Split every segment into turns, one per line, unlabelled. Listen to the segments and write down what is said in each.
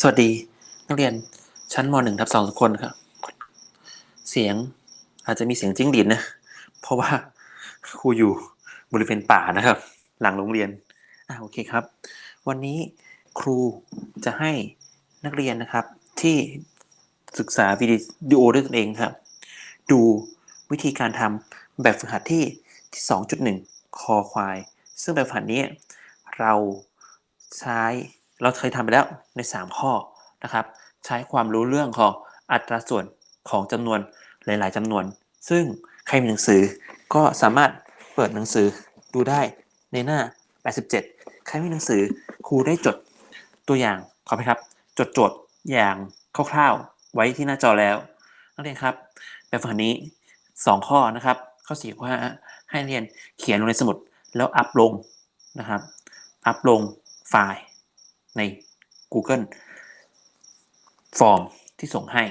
สวัสดี นักเรียนชั้นมหนึ่งทับสองทุกคนครับ เสียงอาจจะมีเสียงจิ้งหรีดนะ เพราะว่าครูอยู่บริเวณป่านะครับ หลังโรงเรียนอะโอเคครับ วันนี้ครูจะให้นักเรียนนะครับ ที่ศึกษาวิดีโอด้วยตนเองครับ ดูวิธีการทำแบบฝึกหัดที่ที่ 2.1 คอควาย ซึ่งแบบฝึกหัดนี้เรา ใช้เราเคยทำไปแล้วใน 3 ข้อนะครับ ใช้ความรู้เรื่องของอัตราส่วนของจำนวนหลาย ๆจำนวน ซึ่งใครมีหนังสือก็สามารถเปิดหนังสือดูได้ในหน้า 87 ใครมีหนังสือครูได้จดตัวอย่างขอไปครับ จดโจทย์อย่างคร่าวๆไว้ที่หน้าจอแล้วนักเรียนครับแบบฝึกหัดนี้ 2 ข้อนะครับ ข้อ4ข้อ5ให้เรียนเขียนลงในสมุดแล้วอัพลงนะครับ อัพลง ไฟล์ใน Google Form ที่ส่งให้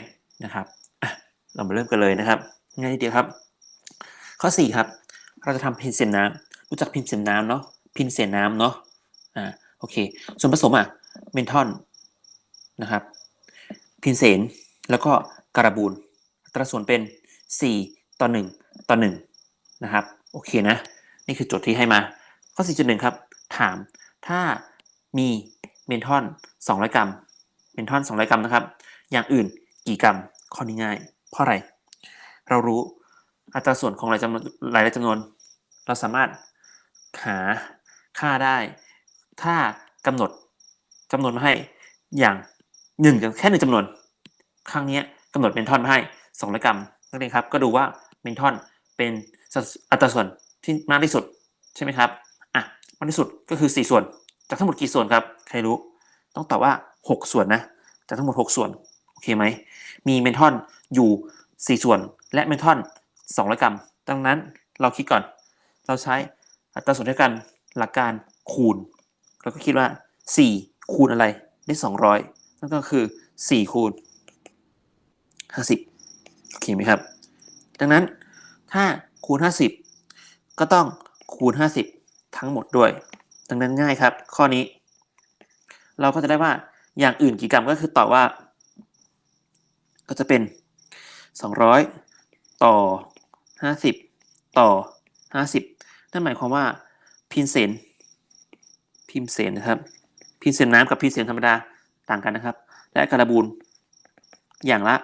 นะครับเรามาเริ่มกันเลยนะครับง่ายนิดเดียวครับ ข้อ 4 ครับ เราจะทำพิมพ์เสียนน้ำรู้จักพิมพ์เสียนน้ำเนาะพิมพ์เสียนน้ำเนาะอ่าโอเค ส่วนผสมอะเมนทอนนะครับพินเสนแล้วก็การบูนอัตราส่วนเป็น 4 ต่อ 1 ต่อ 1 นะครับ โอเคนะ นี่คือโจทย์ที่ให้มา ข้อ 4.1 ครับ ถามถ้า มีเมนทอน 200 กรัม เมนทอน 200 กรัมนะครับ อย่างอื่นกี่กรัม ข้อนี้ง่าย เพราะอะไร เรารู้อัตราส่วนของหลายจำนวนหลายจำนวน เราสามารถหาค่าได้ ถ้ากำหนดจำนวนมาให้อย่างหนึ่งแค่หนึ่งจำนวน ครั้งนี้กำหนดเมนทอนมาให้200 กรัมนักเรียนครับ ก็ดูว่าเมนทอนเป็นอัตราส่วนที่มากที่สุดใช่ไหมครับ อะมากที่สุดก็คือ 4 ส่วน จากทั้งหมดกี่ส่วนครับ ใครรู้ ต้องตอบว่า 6 ส่วนนะ จากทั้งหมด 6 ส่วน โอเคไหม มีเมนทอนอยู่ 4 ส่วน และเมนทอน200 กรัม ดังนั้นเราคิดก่อน เราใช้อัตราส่วนเท่ากันหลักการคูณเราก็คิดว่า 4 คูณอะไรได้ 200 นั่นก็คือ 4 คูณ 50 โอเคไหมครับ ดังนั้นถ้าคูณ 50 ก็ต้องคูณ 50 ทั้งหมดด้วย ดังนั้นง่ายครับ ข้อนี้ เราก็จะได้ว่าอย่างอื่นกี่กรัมก็คือตอบว่า ก็จะเป็น 200 ต่อ 50 ต่อ 50 นั่นหมายความว่าพิมเซนพิมเซนนะครับ พิมเซนน้ำกับพิมเซนธรรมดาต่างกันนะครับ และการบูนอย่างละ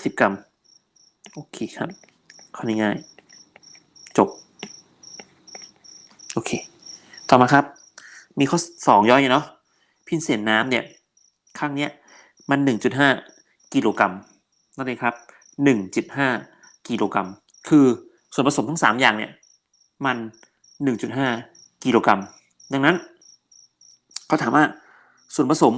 50 กรัม โอเคครับ ข้อนี้ง่าย จบ โอเค ต่อมาครับ มีข้อ 2 ย่อยเนาะพินเศษน้ำเนี่ยข้างเนี้ยมัน 1.5 กิโลกรัมนั่นเองครับ 1.5 กิโลกรัม คือส่วนผสมทั้ง 3 อย่างเนี่ยมัน 1.5 กิโลกรัม ดังนั้นเขาถามว่าส่วนผสม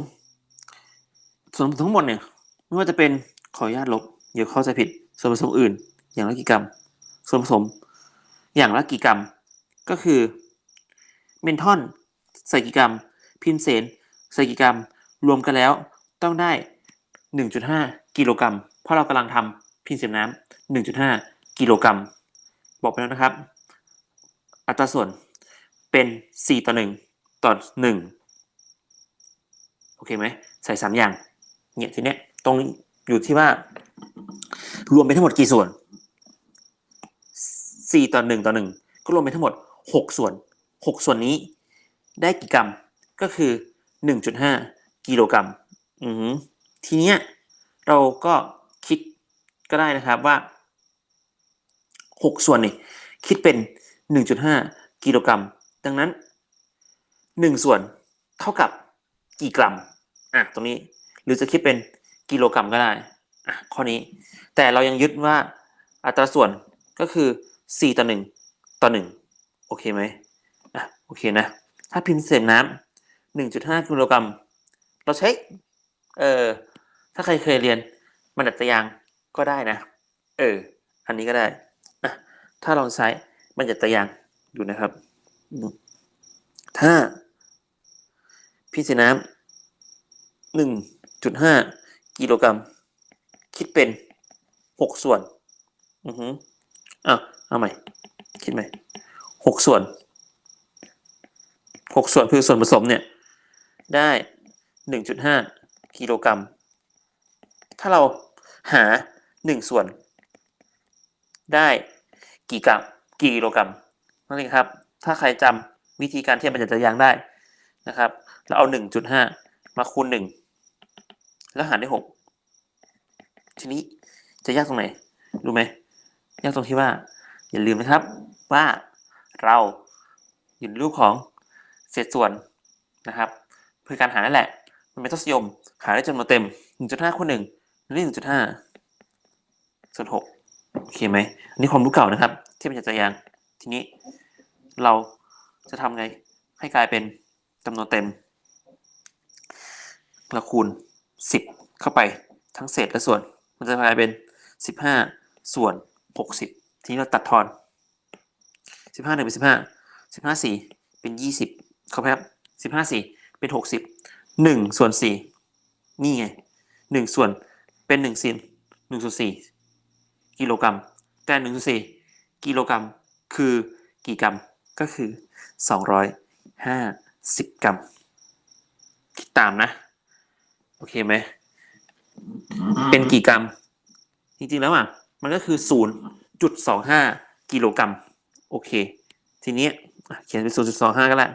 ส่วนผสมทั้งหมดเนี่ยไม่ว่าจะเป็นขออนุญาตลบเดี๋ยวเข้าใจผิด ส่วนผสมอื่น อย่างละกี่กรัม ส่วนผสม อย่างละกี่กรัม ก็คือ เมนทอนใส่กี่กรัม พิมเสนใส่กี่กรัม รวมกันแล้วต้องได้ 1.5 กิโลกรัม เพราะเรากำลังทำพิมเสนน้ำ1.5 กิโลกรัม บอกไปแล้วนะครับ อัตราส่วนเป็น 4 ต่อ 1 ต่อ 1 โอเคไหม ใส่ 3 อย่าง เนี่ยทีเนี้ยตรงอยู่ที่ว่า รวมเป็นทั้งหมดกี่ส่วน 4 ต่อ 1 ต่อ 1 ก็รวมเป็นทั้งหมด 6 ส่วน 6 ส่วนนี้ได้กี่กรัมก็คือ 1.5 กิโลกรัมอือหือทีเนี้ยเราก็คิดก็ได้นะครับว่า 6 ส่วนนี่คิดเป็น 1.5 กิโลกรัม ดังนั้น 1 ส่วนเท่ากับกี่กรัมอะตรงนี้หรือจะคิดเป็นกิโลกรัมก็ได้อะข้อนี้ แต่เรายังยึดว่าอัตราส่วนก็คือ 4 ต่อ 1 ต่อ 1 โอเคไหม อะโอเคนะ ถ้าพิมพ์เศษน้ำ1.5กิโลกรัม เราใช้ เออ ถ้าใครเคยเรียนมันดัดตยางก็ได้นะ เออ อันนี้ก็ได้อะถ้าลองใช้มันดัดตยางดูนะครับ ถ้าพิมพ์เศษน้ำ1.5กิโลกรัม คิดเป็น6ส่วน อือฮึอ้าวเอาใหม่ คิดใหม่6ส่วน หกส่วนคือส่วนผสมเนี่ยได้หนึ่งจุดห้ากิโลกรัม ถ้าเราหาหนึ่งส่วน ได้กี่กรัมกี่กิโลกรัมนั่นเองครับ ถ้าใครจำวิธีการเทียบประจักษ์ยางได้นะครับ เราเอาหนึ่งจุดห้ามาคูณหนึ่งแล้วหารด้วยหกทีนี้จะยากตรงไหนรู้ไหมยากตรงที่ว่า อย่าลืมนะครับว่าเราอยู่ในรูปของ เศษส่วนนะครับเพื่อการหานั่นแหละ มันเป็นทศนิยม หาได้จำนวนเต็ม 1.5คูณ1นี่1.5ส่วน6โอเคไหมอันนี้ความรู้เก่านะครับ ที่เป็นจักรยานทีนี้เราจะทำไงให้กลายเป็นจำนวนเต็มเราคูณ 10 เข้าไปทั้งเศษและส่วน มันจะกลายเป็น 15 ส่วน 60 ทีนี้เราตัดทอน 15หนึ่งเป็น15 15สี่เป็น 20 เขาแปคบสิบห้าสี่เป็นหกสิบหนึ่งส่วนสี่นี่ไงหนึ่งส่วนเป็นหนึ่งสิบหนึ่งส่วนสี่กิโลกรัม แต่หนึ่งส่วนสี่กิโลกรัมคือกี่กรัมก็คือสองร้อยห้าสิบกรัมคิดตามนะ โอเคไหม เป็นกี่กรัม จริง ๆ แล้วอะ มันก็คือศูนย์จุดสองห้ากิโลกรัม โอเค ทีนี้เขียนเป็นศูนย์จุดสองห้าก็แล้ว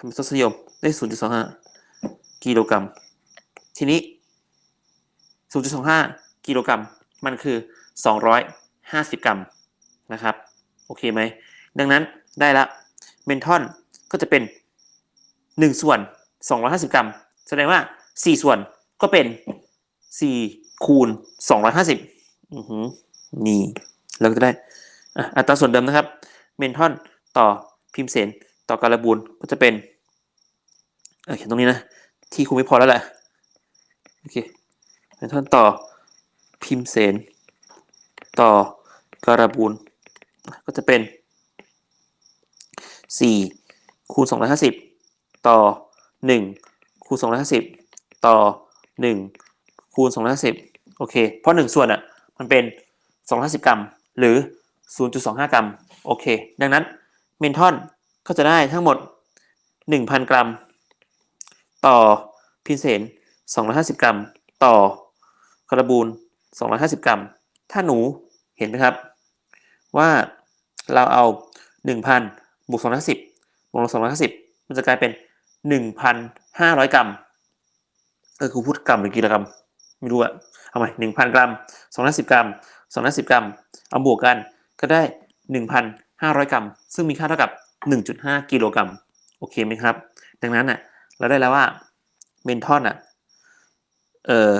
ทำเป็นทศนิยมได้ 0.25 กิโลกรัม ทีนี้ 0.25 กิโลกรัม มันคือ 250 กรัมนะครับ โอเคไหม ดังนั้นได้ละ เมนทอนก็จะเป็น 1 ส่วน 250 กรัม แสดงว่า 4 ส่วนก็เป็น 4 คูณ 250อือหือนี่เราก็จะได้อัตราส่วนเดิมนะครับ เมนทอนต่อพิมพ์เสน ต่อการบูลก็จะเป็นเออเขียนตรงนี้นะ ที่ครูไม่พอแล้วแหละโอเคเมนทอนต่อพิมพ์เสนต่อการบูลก็จะเป็น 4 คูณ 250 ต่อ 1 คูณ 250 ต่อ 1 คูณ 250 โอเค เพราะ 1 ส่วนอะ มันเป็น 250 กรัม หรือ 0.25 กรัม โอเค ดังนั้น เมนทอน ก็จะได้ทั้งหมด 1,000 กรัม ต่อพินเซน250 กรัม ต่อคาราบูล 250 กรัม ถ้าหนูเห็นไหมครับ ว่าเราเอา 1,000บวก250บวก250 มันจะกลายเป็น 1,500 กรัมเออครูพูดกรัมหรือกิโลกรัมไม่รู้อะเอาใหม่หนึ่งพันกรัมสองร้อยสิบกรัมสองร้อยสิบกรัม เอาบวกกันก็ได้หนึ่งพันห้าร้อยกรัม ซึ่งมีค่าเท่ากับ หนึ่งจุดห้ากิโลกรัมโอเคไหมครับ ดังนั้นน่ะเราได้แล้วว่าเมนทอนอะเอ่อ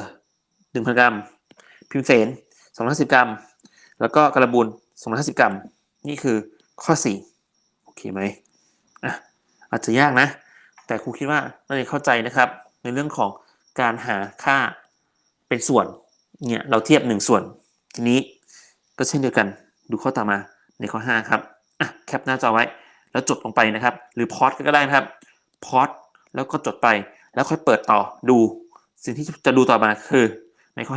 หนึ่งพันกรัม พิมเสนสองร้อยสิบกรัม แล้วก็กระบุนสองร้อยสิบกรัม นี่คือข้อสี่โอเคไหมอะอาจจะยากนะ แต่ครูคิดว่าน่าจะเข้าใจนะครับ ในเรื่องของการหาค่าเป็นส่วนเนี่ยเราเทียบหนึ่งส่วน ทีนี้ก็เช่นเดียวกันดูข้อต่อมาในข้อ5ครับอะแคปหน้าจอไว้ แล้วจดลงไปนะครับ หรือพอดก็ได้นะครับพอดแล้วก็จดไปแล้วค่อยเปิดต่อดู สิ่งที่จะดูต่อมาคือในข้อ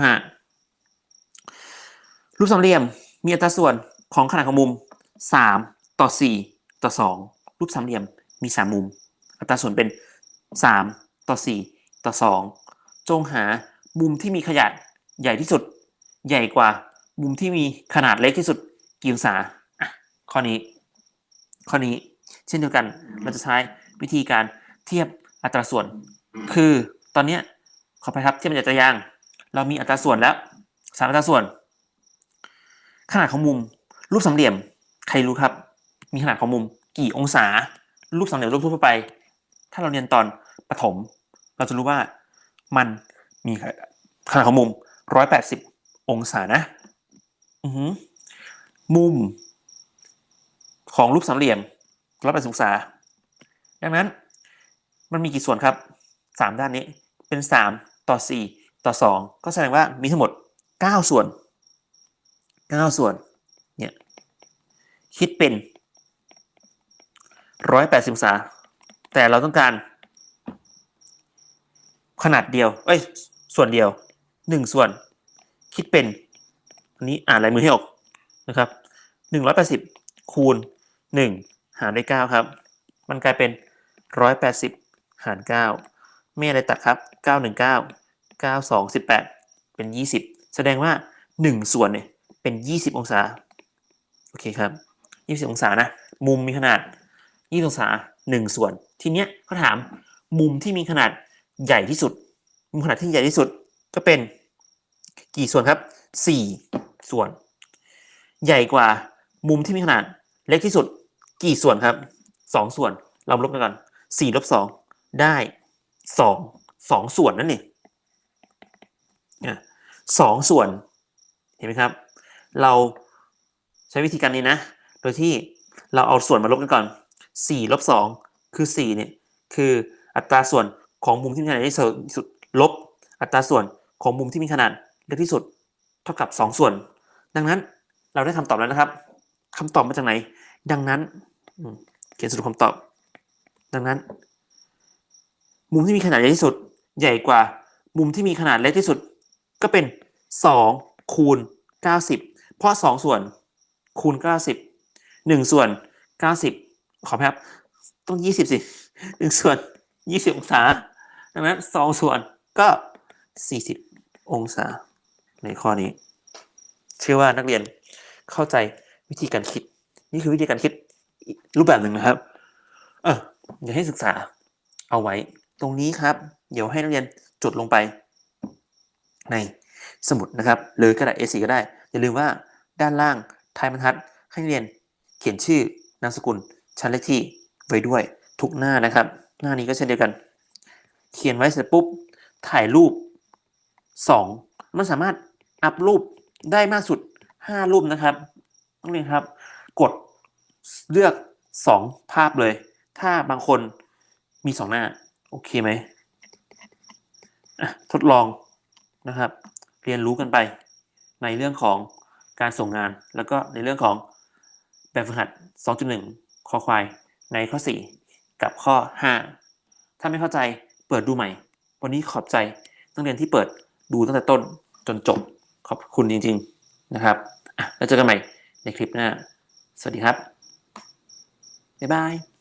5 รูปสามเหลี่ยมมีอัตราส่วนของขนาดของมุม 3 ต่อ 4 ต่อ 2 รูปสามเหลี่ยมมี 3 มุม อัตราส่วนเป็น 3 ต่อ 4 ต่อ 2 จงหามุมที่มีขนาดใหญ่ที่สุด ใหญ่กว่ามุมที่มีขนาดเล็กที่สุดกี่องศาข้อนี้ ข้อนี้ เช่นเดียวกันเราจะใช้วิธีการเทียบอัตราส่วน คือตอนเนี้ยขอไปครับเทียบเป็นจักรยาง เรามีอัตราส่วนแล้วสามอัตราส่วน ขนาดของมุม รูปสามเหลี่ยม ใครรู้ครับ มีขนาดของมุม กี่องศา รูปสามเหลี่ยมรูปทั่วไป ถ้าเราเรียนตอนประถมเราจะรู้ว่ามันมีขนาดของมุม180องศานะอือหือมุม ของรูปสามเหลี่ยม 180องศา ดังนั้นมันมีกี่ส่วนครับ3ด้านนี้เป็น3ต่อ4ต่อ2ก็แสดงว่ามีทั้งหมด9ส่วน9ส่วนเนี่ยคิดเป็น180องศา แต่เราต้องการ ขนาดเดียว เอ้ย ส่วนเดียวหนึ่งส่วน คิดเป็นอันนี้อ่านลายมือให้ออกนะครับหนึ่งร้อยแปดสิบคูณหนึ่ง หารด้วยเก้าครับ มันกลายเป็นร้อยแปดสิบหารเก้าไม่อะไรตัดครับเก้าหนึ่งเก้าเก้าสองสิบแปดเป็นยี่สิบแสดงว่าหนึ่งส่วนเนี่ยเป็นยี่สิบองศา โอเคครับยี่สิบองศานะ มุมมีขนาดยี่สิบองศาหนึ่งส่วน ทีเนี้ยเขาถามมุมที่มีขนาดใหญ่ที่สุด มุมขนาดที่ใหญ่ที่สุดก็เป็นกี่ส่วนครับสี่ส่วน ใหญ่กว่ามุมที่มีขนาดเล็กที่สุด กี่ส่วนครับสองส่วนเราลบกันก่อนสี่ลบสองได้สองสองส่วนนั่นเองอ่สองส่วนเห็นไหมครับ เราใช้วิธีการนี้นะ โดยที่เราเอาส่วนมาลบกันก่อน4ลบ2คือ4เนี่ยคืออัตราส่วนของมุมที่มีขนาดเล็กที่สุดลบ อัตราส่วนของมุมที่มีขนาดเล็กที่สุด เท่ากับ 2 ส่วน ดังนั้นเราได้คำตอบแล้วนะครับคำตอบมาจากไหน ดังนั้นเขียนสรุปคำตอบ ดังนั้น มุมที่มีขนาดใหญ่ที่สุดใหญ่กว่า มุมที่มีขนาดเล็กที่สุด ก็เป็น 2 คูณ 90 เพราะ 2 ส่วนคูณ 90 1 ส่วน 90 ขอไหมครับ ต้อง 20 สิ 1 ส่วน 20 องศา ดังนั้น 2 ส่วนก็ 40 องศา ในข้อนี้ เชื่อว่านักเรียนเข้าใจวิธีการคิด นี่คือวิธีการคิดรูปแบบหนึ่งนะครับเอออยากให้ศึกษาเอาไว้ตรงนี้ครับ เดี๋ยวให้นักเรียนจดลงไป ในสมุดนะครับ หรือกระดาษ A4 ก็ได้ อย่าลืมว่าด้านล่างท้ายบรรทัดให้นักเรียนเขียนชื่อนามสกุลชั้นเลขที่ไว้ด้วยทุกหน้านะครับ หน้านี้ก็เช่นเดียวกัน เขียนไว้เสร็จปุ๊บถ่ายรูป 2 มันสามารถอัพรูปได้มากสุด 5 รูปนะครับนักเรียนครับ กดเลือก 2 ภาพเลย ถ้าบางคนมี 2 หน้า โอเคไหมทดลองนะครับ เรียนรู้กันไปในเรื่องของการส่งงาน แล้วก็ในเรื่องของแบบฝึกหัด 2.1คอควายในข้อ 4 กับข้อ 5 ถ้าไม่เข้าใจเปิดดูใหม่ วันนี้ขอบใจนักเรียนที่เปิดดูตั้งแต่ต้นจนจบขอบคุณจริง ๆนะครับแล้วเจอกันใหม่ในคลิปหน้า สวัสดีครับ บ๊ายบาย